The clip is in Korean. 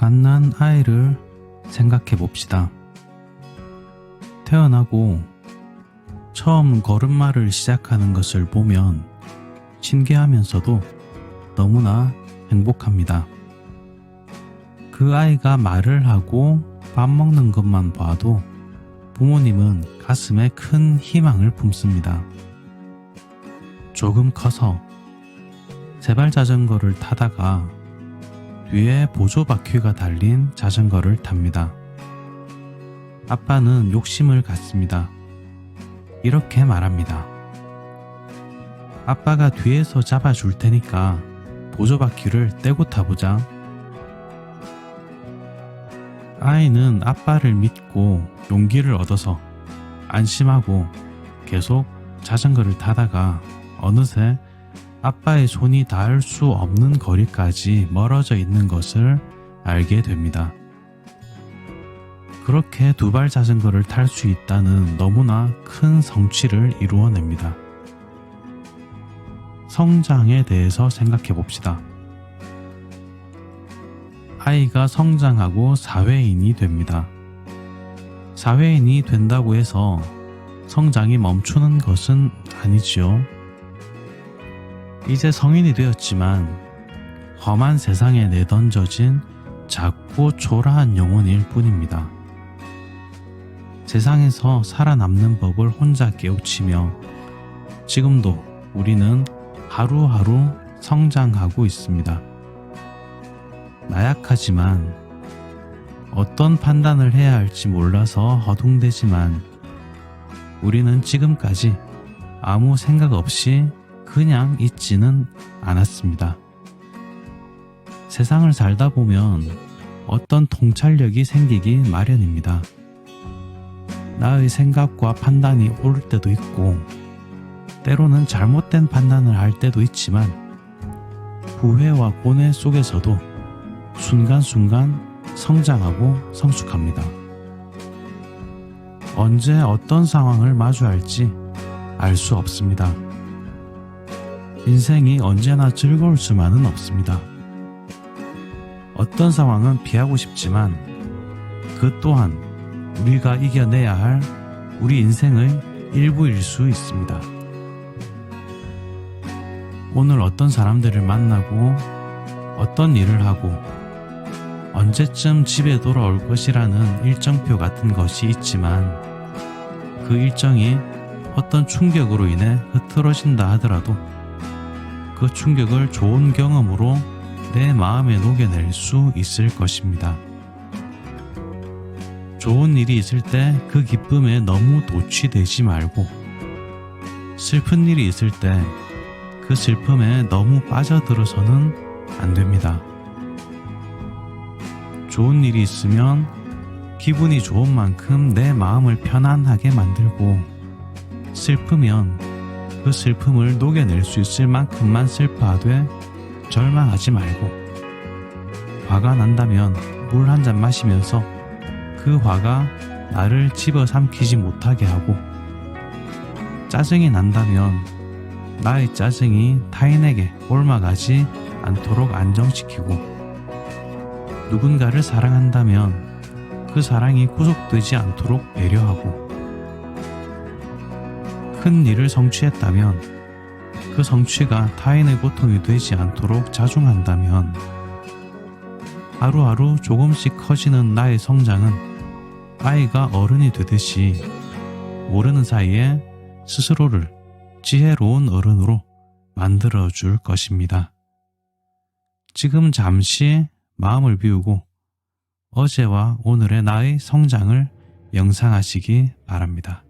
갓난 아이를 생각해 봅시다. 태어나고 처음 걸음마를 시작하는 것을 보면 신기하면서도 너무나 행복합니다. 그 아이가 말을 하고 밥 먹는 것만 봐도 부모님은 가슴에 큰 희망을 품습니다. 조금 커서 세발 자전거를 타다가 뒤에 보조 바퀴가 달린 자전거를 탑니다. 아빠는 욕심을 갖습니다. 이렇게 말합니다. 아빠가 뒤에서 잡아줄 테니까 보조 바퀴를 떼고 타보자. 아이는 아빠를 믿고 용기를 얻어서 안심하고 계속 자전거를 타다가 어느새 아빠의 손이 닿을 수 없는 거리까지 멀어져 있는 것을 알게 됩니다. 그렇게 두 발 자전거를 탈 수 있다는 너무나 큰 성취를 이루어냅니다. 성장에 대해서 생각해 봅시다. 아이가 성장하고 사회인이 됩니다. 사회인이 된다고 해서 성장이 멈추는 것은 아니지요. 이제 성인이 되었지만 험한 세상에 내던져진 작고 초라한 영혼일 뿐입니다. 세상에서 살아남는 법을 혼자 깨우치며 지금도 우리는 하루하루 성장하고 있습니다. 나약하지만 어떤 판단을 해야 할지 몰라서 허둥대지만 우리는 지금까지 아무 생각 없이 그냥 있지는 않았습니다. 세상을 살다 보면 어떤 통찰력이 생기기 마련입니다. 나의 생각과 판단이 옳을 때도 있고, 때로는 잘못된 판단을 할 때도 있지만, 후회와 고뇌 속에서도 순간순간 성장하고 성숙합니다. 언제 어떤 상황을 마주할지 알 수 없습니다. 인생이 언제나 즐거울 수만은 없습니다. 어떤 상황은 피하고 싶지만 그 또한 우리가 이겨내야 할 우리 인생의 일부일 수 있습니다. 오늘 어떤 사람들을 만나고 어떤 일을 하고 언제쯤 집에 돌아올 것이라는 일정표 같은 것이 있지만 그 일정이 어떤 충격으로 인해 흐트러진다 하더라도 그 충격을 좋은 경험으로 내 마음에 녹여낼 수 있을 것입니다. 좋은 일이 있을 때 그 기쁨에 너무 도취되지 말고 슬픈 일이 있을 때 그 슬픔에 너무 빠져들어서는 안 됩니다. 좋은 일이 있으면 기분이 좋은 만큼 내 마음을 편안하게 만들고 슬프면 그 슬픔을 녹여낼 수 있을 만큼만 슬퍼하되 절망하지 말고 화가 난다면 물 한 잔 마시면서 그 화가 나를 집어삼키지 못하게 하고 짜증이 난다면 나의 짜증이 타인에게 옮아가지 않도록 안정시키고 누군가를 사랑한다면 그 사랑이 구속되지 않도록 배려하고 큰 일을 성취했다면 그 성취가 타인의 고통이 되지 않도록 자중한다면 하루하루 조금씩 커지는 나의 성장은 아이가 어른이 되듯이 모르는 사이에 스스로를 지혜로운 어른으로 만들어 줄 것입니다. 지금 잠시 마음을 비우고 어제와 오늘의 나의 성장을 명상하시기 바랍니다.